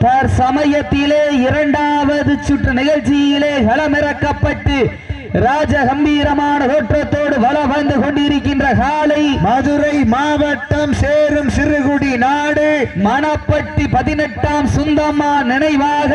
தற்சமயத்திலே இரண்டாவது சுற்று நிகழ்ச்சியிலே களமிறக்கப்பட்டு ராஜ கம்பீரமான தோற்றத்தோடு வலம் வந்து கொண்டிருக்கின்ற காலை மதுரை மாவட்டம் சேரும் சிறுகுடி நாடு. மணப்பட்டி பதினெட்டாம் சுந்தம்மா நினைவாக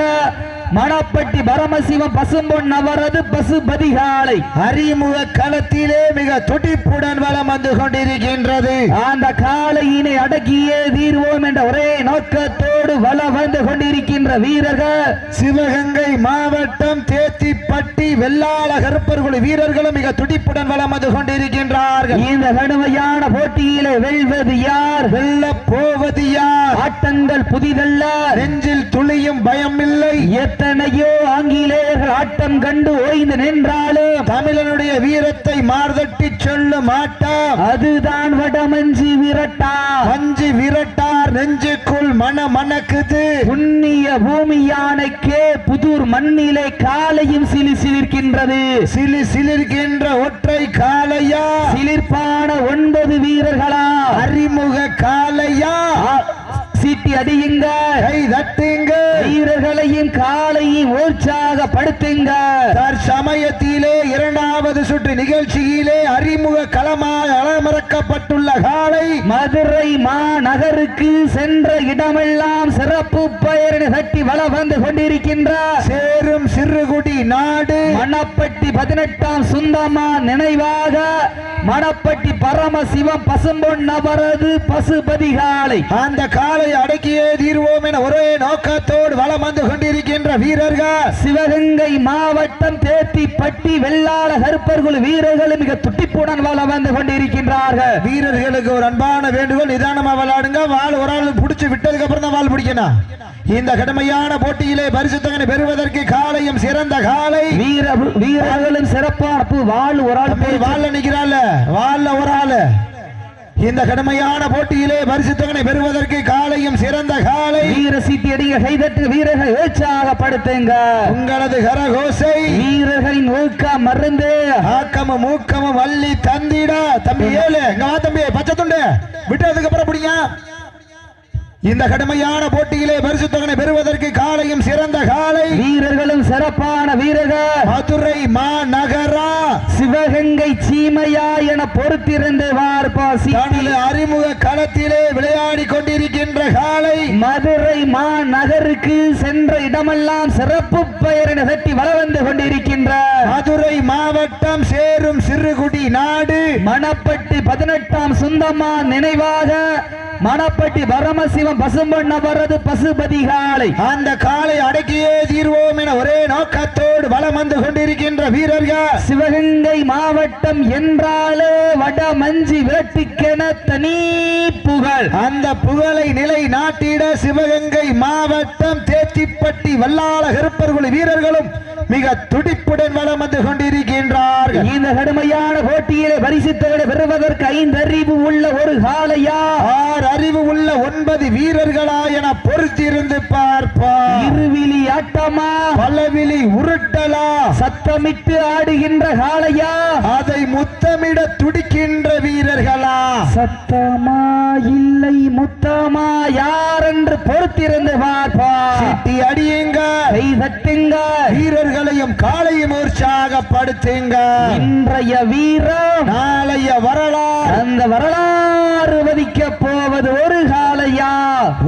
மணப்பட்டி பரமசிவம் பசும்பொன் அவரது பசுபதி காலை அறிமுக களத்திலே மிக துடிப்புடன் வலம் வந்து கொண்டிருக்கின்றது. அந்த காளையினை அடக்கியே தீர்வோம் என்ற ஒரே நோக்கத்தோடு வலம் வந்து கொண்டிருக்கின்ற வீரர்கள். சிவகங்கை மாவட்டம் தேத்திப்பட்டி வெள்ளாள கருப்பர்குழு வீரர்களும் மிக துடிப்புடன் வலம் வந்து கொண்டிருக்கின்றார்கள். இந்த கடுமையான போட்டியிலே வெல்வது யார்? வெல்ல போவது யார்? ஆட்டங்கள் புதிதல்ல. நெஞ்சில் துளியும் பயமில்லை. எத்தனையோ ஆங்கிலேயர்கள் ஆட்டம் கண்டு ஓய்ந்து நின்றாலும் தமிழனுடைய வீரத்தை மார்தட்டி சொல்ல ஆட்டம் அதுதான் வடமஞ்சி விரட்டா. அஞ்சு விரட்டார் நெஞ்சுக்குள் மன மணக்குது புண்ணிய பூமி யானைக்கே புதூர் மண்ணிலே காலையும் சிலி சிலிர்க்கின்றது. சிலி சிலிர்கின்ற ஒற்றை காலையா சிலிர்ப்பான ஒன்பது வீரர்களா? அறிமுக காலையா சீட்டி அடியுங்க. கை தட்டுங்க வீரர்களையும் காலையும் உற்சாகப்படுத்துங்க தற்சமயத்திலே இரண்டாவது சுற்று நிகழ்ச்சியிலே அறிமுக களமாக அலமறக்கப்பட்டுள்ள காளை மதுரை மாநகருக்கு சென்ற இடமெல்லாம் சிறப்பு பெயரினை தட்டி வள வந்து கொண்டிருக்கின்றார். சேரும் சிறுகுடி நாடு மணப்பட்டி பதினெட்டாம் சுந்தமா நினைவாக மணப்பட்டி பரமசிவம் பசும்பொன் அவரது பசுபதி காலை அந்த காலை அடக்கியே தீர்வோம் என ஒரே நோக்கத்தோடு வலம் வந்து கொண்டிருக்கின்ற வீரர்கள். சிவகங்கை மாவட்டம் தேத்திப்பட்டி வெள்ளாள கருப்பர்கள் வீரர்கள் மிக துட்டிப்புடன் வள வந்து கொண்டிருக்கின்றார்கள். வீரர்களுக்கு ஒரு அன்பான வேண்டுகோள் நிதானமா விளையாடுங்க. வாள் ஒரு ஆள் பிடிச்சு விட்டதுக்கு அப்புறம் தான் வாள் பிடிக்கணும். இந்த கடுமையான போட்டியிலே பரிசுத்தகனை பெறுவதற்கு காலையும் சிறந்த காலை. வீர வீரர்களும் சிறப்பான வாழ் ஒரு ஆள் தம்பி வாள்ல நிக்கிறாள் வாள்ல ஒரு ஆளு. இந்த கடுமையான போட்டியிலே பரிசுத்தகனை பெறுவதற்கு காலையும் சிறந்த காலை. வீர சீட்டி அடிங்க கைதட்டு வீரர்கள் உற்சாகப்படுத்துங்க உங்களது கரகோசை. வீரர்களின் ஊக்கம் மருந்து ஆக்கமும் மூக்கமும் வள்ளி தந்திடா. தம்பி ஏழு. இங்க வா தம்பி பச்சை துண்டு. விட்டதுக்கு அப்புறம் பிடிங்க. இந்த கடுமையான போட்டியிலே பரிசுத்தகனை பெறுவதற்கு காலையும் சிறந்த காலை. வீரர்களும் சிறப்பான வீரர்கள் மதுரை மாநகரா. சிவகங்கை சீமையா என பொறுத்திருந்து வார்பா தனது அறிமுக களத்திலே விளையாடி கொண்டிருக்கின்ற காலை. மதுரை மாநகருக்கு சென்ற இடமெல்லாம் சிறப்பு பெயரினை தட்டி வள வந்து கொண்டிருக்கின்ற. மதுரை மாவட்டம் சேரும் சிறுகுடி நாடு. மணப்பட்டி பதினெட்டாம் சுந்தம்மா நினைவாக மணப்பட்டி பரமசிவம் பசும்பொன் அவரது பசுபதி காலை அந்த காலை அடக்கியே தீர்வோம் என ஒரே நோக்கத்தோடு வலம் வந்து கொண்டிருக்கின்ற வீரர்கள். சிவகங்கை மாவட்டம் என்றாலே வட மஞ்சி விரட்டுக்கென தனி புகழ். அந்த புகழை நிலை நாட்டிட சிவகங்கை மாவட்டம் தேத்திப்பட்டி வல்லாள கருப்பர்குழு வீரர்களும் மிக துடிப்புடன் வலம் வந்து கொண்டிருக்கின்றார்கள். இந்த கடுமையான போட்டியிலே பரிசுத்தவரை பெறுவதற்கு ஐந்து அறிவு உள்ள ஒரு காலையா ஆறு அறிவு உள்ள ஒன்பது வீரர்களா என பொறுத்திருந்து பார்ப்பார் இருவிழி ஆட்டமா? பலவிழி உருட்டலா? சத்தமிட்டு ஆடுகின்ற காளையா? அதை முத்தமிட துடிக்கின்ற வீரர்களா? சத்தமா இல்லை முத்தமா? யார் என்று பொறுத்திருந்து பார்ப்பா சீட்டி அடியுங்க. தட்டுங்க. வீரர்களையும் காலையும் உற்சாகப்படுத்துங்க இன்றைய வீரம் நாளைய வரலாறு. அந்த வரலாறு வதிக்க போவது ஒரு காளையா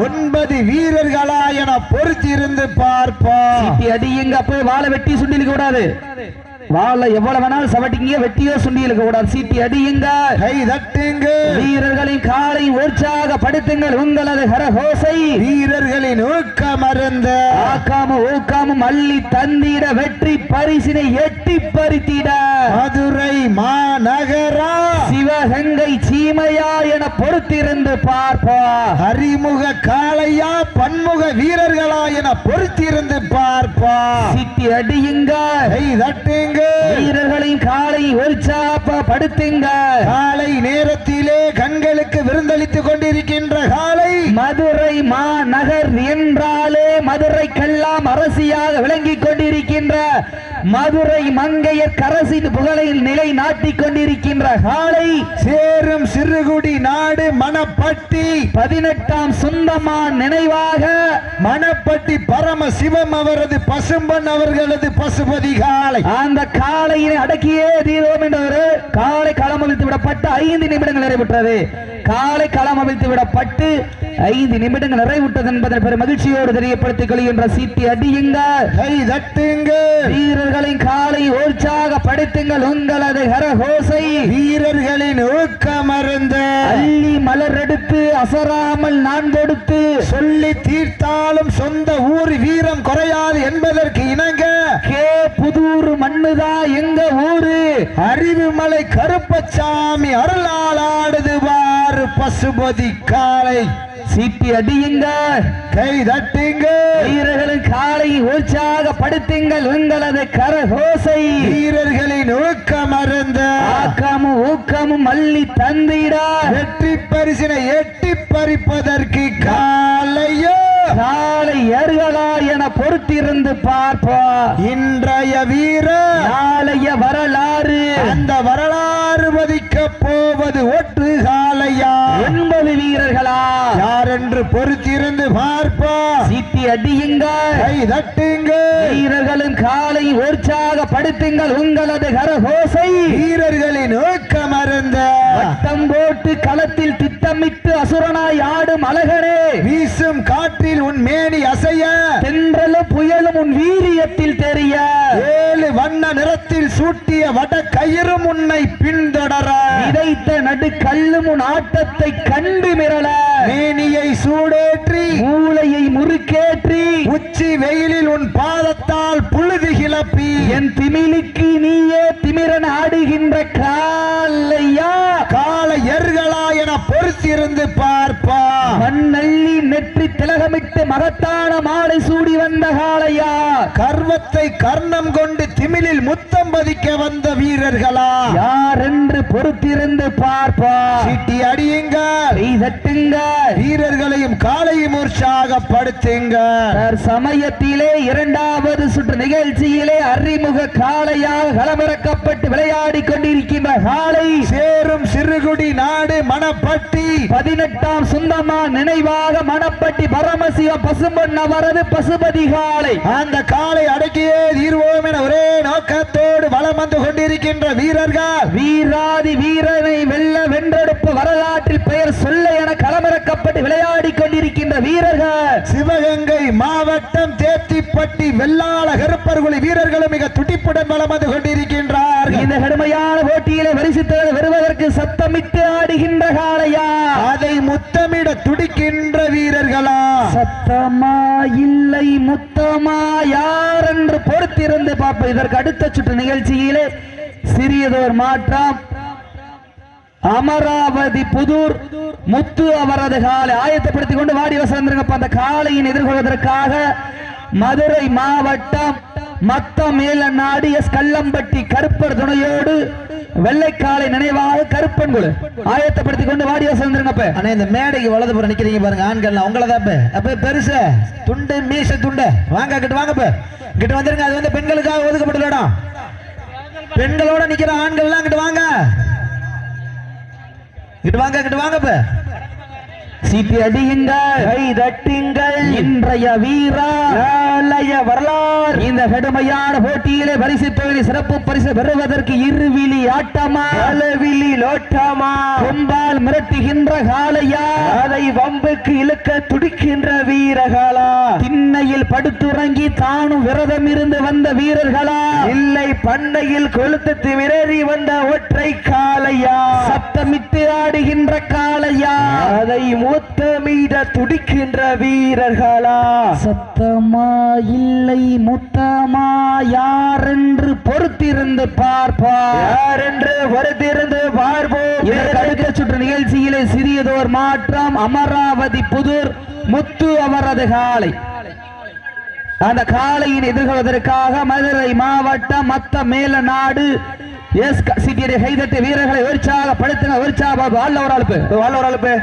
ஒன்பது வீரர்களா என பொறுத்திருந்து பார்ப்போம். அடியுங்க போய் வாழை வெட்டி சுண்டி இருக்க கூடாது. வாழை எவ்வளவு வேணாலும் சவட்டிங்க வெட்டியோ சுண்டி இருக்க கூடாது. சீட்டி அடியுங்க. கை தட்டுங்க. வீரர்களின் காலை உற்சாகப்படுத்துங்கள் உங்களது கரகோசை. வீரர்களின் ஊக்கம் அருந்த. ஆக்காம ஊக்காமும் அள்ளி தந்திட வெற்றி பரிசினை எட்டி பறித்திட. மதுரை மாநகரா. சிவகங்கை சீமையா என பொறுத்திருந்து பார்ப்பா. அறிமுக காளையா பன்முக வீரர்களா என பொறுத்திருந்து பார்ப்பா. சிட்டி அடியுங்க. கை தட்டுங்க. வீரர்களின் காலை உற்சாகப்படுத்துங்க காலை நேரத்திலே கண்களுக்கு விருந்தளித்துக் கொண்டிருக்கின்ற காலை மதுரை மாநகர் என்றாலே மதுரைக்கெல்லாம் அரசியாக விளங்கிக் கொண்டிருக்கின்ற மதுரை மங்கையர் கரசின் புகழை நிலை நாட்டிக் கொண்டிருக்கின்ற காலை சேரும் சிறுகுடி நாடு மணப்பட்டி. பதினெட்டாம் சொந்தமா நினைவாக மணப்பட்டி பரம சிவம் அவரது பசும்பன் அவர்களது பசுபதி காலை அந்த காளையினை அடக்கியே தீர்வோம் என்றவர் காலை களம் அவிழ்த்து விடப்பட்டு ஐந்து நிமிடங்கள் நிறைவுற்றது. காலை களம் அவிழ்த்து விடப்பட்டு ஐந்து நிமிடங்கள் நிறைவுற்றது என்பதை பெரும் மகிழ்ச்சியோடு தெரியப்படுத்திக் கொள்கின்ற சீட்டி அடியுங்கள் கை தட்டுங்க. வீரர்களின் காலை உற்சாகப்படுத்துங்கள் உங்களது கரகோசை வீரர்களின் ஊக்கமருந்த அள்ளி மலர் எடுத்து அசராமல் நான் கொடுத்து. சொல்லி தீர்த்தாலும் சொந்த ஊர் வீரம் குறையாது என்பதற்கு இணங்க. கே புதூர் மண்ணுதா எங்க ஊரு? அறிவுமலை கருப்பசாமி அருளாளாடுது பாரு பசுபதி காலை. சீட்டி அடியுங்க. கை தட்டுங்க. வீரர்களின் காலை உற்சாகப்படுத்துங்கள் உங்களது கரகோசை. வீரர்களின் ஊக்கமருந்த ஆக்கமும் ஊக்கமும் மல்லி தந்திடா. வெற்றி பரிசினை எட்டி பறிப்பதற்கு காலையோ. காலை ஏறுகளா என பொறுத்திருந்து பார்ப்போம் இன்றைய வீரர் நாளைய வரலாறு. அந்த வரலாறு மதிக்க போவது ஒற்று காலையா. ஒன்பது வீரர்களா. யார் என்று பொறுத்திருந்து பார்ப்பா. சீட்டி அடியுங்க கை தட்டுங்க வீரர்களின் காலை உற்சாகப்படுத்துங்கள் உங்களது கரகோசை. வீரர்களின் ஊக்கம் அருந்த. வட்டம் போட்டு களத்தில் திட்டமிட்டு அசுரனாய் ஆடும் அழகனே. வீசும் காற்றில் உன் மேனி அசைய. தென்றலும் புயலும் உன் வீரியத்தில் தெரிய. ஏழு வண்ண நிறத்தில் சூட்டிய வட கயிறும் உன்னை பின்தொடர. விதைத்த நடுக்கல்லும் உன் ஆட்டத்தை கண்டு மிரள. மேனியை சூடேற்றி மூளையை முறுக்கேற்றி உச்சி வெயிலில் உன் பாதத்தால் புழுதி கிளப்பி. என் திமிலுக்கு நீயே திமிரன் ஆடுகின்ற காலையா? கால எர்களா என பொறுத்திருந்து பார்ப்பா. மண்ணள்ளி நெற்றி திலகமிட்டு மகத்தான மாலை சூடி வந்த காளையா? கர்வத்தை கர்ணம் கொண்டு திமிலில் முத்தம் பதிக்க வந்த வீரர்களா? யார் பொறுத்திருந்து பார்ப்பா சீட்டி அடியுங்க தட்டுங்க வீரர்களையும் காலையும் உற்சாகப்படுத்துங்க சமயத்திலே இரண்டாவது சுற்று நிகழ்ச்சியிலே அறிமுக காளையாக களமிறக்கப்பட்டு விளையாடி கொண்டிருக்கின்ற காளை. சேரும் சிறுகுடி நாடு மணப்பட்டி. பதினெட்டாம் சுந்தமா நினைவாக மணப்பட்டி பரமசிவ பசும்பொன் அவரது பசுபதி காளை. அந்த காலை அடக்கியே தீர்வோம் என ஒரே நோக்கத்தோடு வலம் வந்து கொண்டிருக்கின்ற வீரர்கள். வீராதி வீரனை வெல்ல வென்றெடுப்பு வரலாற்றில் பெயர் சொல்ல என களமிறக்கப்பட்டு விளையாடி கொண்டிருக்கின்ற வீரர்கள். சிவகங்கை மாவட்டம் தேத்திப்பட்டி வெள்ளாள கருப்பர்குழி வீரர்களும் மிக துடிப்புடன் வலம் வந்து கொண்டிருக்கின்றார்கள். இந்த கடுமையான போட்டியிலே பரிசுத்தலை வருவதற்கு சத்தமிட்டு ஆடுகின்ற காளையா? அதை முத்தமிட துடிக்கின்ற வீரர்களா? சத்தமா இல்லை முத்தமா யார் என்று பொறுத்திருந்து பார்ப்போம். இதற்கு அடுத்த சுற்று நிகழ்ச்சியிலே சிறியதோர் மாற்றம். அமராவதி புதூர் முத்து அவரது காலை ஆயத்தப்படுத்திக் கொண்டு வாடி வசந்திருங்கப்ப அந்த காளையின் எதிர்கொள்வதற்காக மதுரை மாவட்டம் மத்த மேல நாடு எஸ் கல்லம்பட்டி கருப்பர் துணையோடு வெள்ளைக்காலை நினைவாக கருப்பன்குழு ஆயத்தப்படுத்திக் கொண்டு வாடி வசந்திருங்கப்ப ஆனா இந்த மேடைக்கு வலது புறம் நிக்கிறீங்க பாருங்க ஆண்கள் உங்களை அப்ப பெருசு துண்டு மீச துண்டு. வாங்க கிட்ட வாங்கப்ப கிட்ட வந்துருங்க அது வந்து பெண்களுக்காக ஒதுக்கப்பட்டுள்ள இடம். பெண்களோட நிக்கிற ஆண்கள் எல்லாம் கிட்ட வாங்க. கிட்ட வாங்க கிட்ட வாங்க இப்ப. சீட்டி அடியுங்கள் கை தட்டுங்கள் இன்றைய வீரா நாளைய வரலாறு. இந்த கடுமையான போட்டியிலே பரிசு தொழில் சிறப்பு பரிசு பெறுவதற்கு இருவிழி ஆட்டமா? அளவிழி லோட்டமா? கொம்பால் மிரட்டுகின்ற காளையா? அதை வம்புக்கு இழுக்க துடிக்கின்ற வீரர்களா? திண்ணையில் படுத்துறங்கி தானும் விரதம் இருந்து வந்த வீரர்களா? இல்லை பண்ணையில் கொளுத்து திமிரறி வந்த ஒற்றை காளையா? சத்தமிட்டு ஆடுகின்ற காளையா? அதை முத்தமிட துடிக்கின்ற வீரர்களா? சத்தமா இல்லை முத்தமா? யார் என்று பொறுத்திருந்து பார்ப்பா யார் என்று பொறுத்திருந்து பார்ப்போம்? அடுத்த சுற்று நிகழ்ச்சியிலே சிறியதோர் மாற்றம் அமராவதி புதூர் முத்து அவரது காலை. அந்த காளையின் எதிர்கொள்வதற்காக மதுரை மாவட்டம் மத்த மேல நாடு எஸ் சிட்டியுடைய கைதட்டு வீரர்களை உற்சாகப்படுத்துங்க உற்சாக வாழ்ல ஒரு அழுப்பு வாழ்ல ஒரு அழுப்பு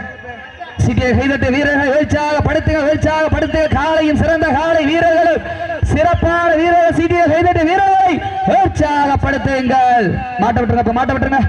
சீட்டியை செய்திட்டு வீரர்கள் வீழ்ச்சியாக படுத்துக வீழ்ச்சியாக உற்சாகப்படுத்துங்க காளையின் சிறந்த காளை வீரர்கள் சிறப்பான வீரர்கள் சிட்டியை கைதட்டு வீரர்களை உற்சாகப்படுத்துங்கள் மாட்ட விட்டுருங்க மாட்ட விட்டுருங்க.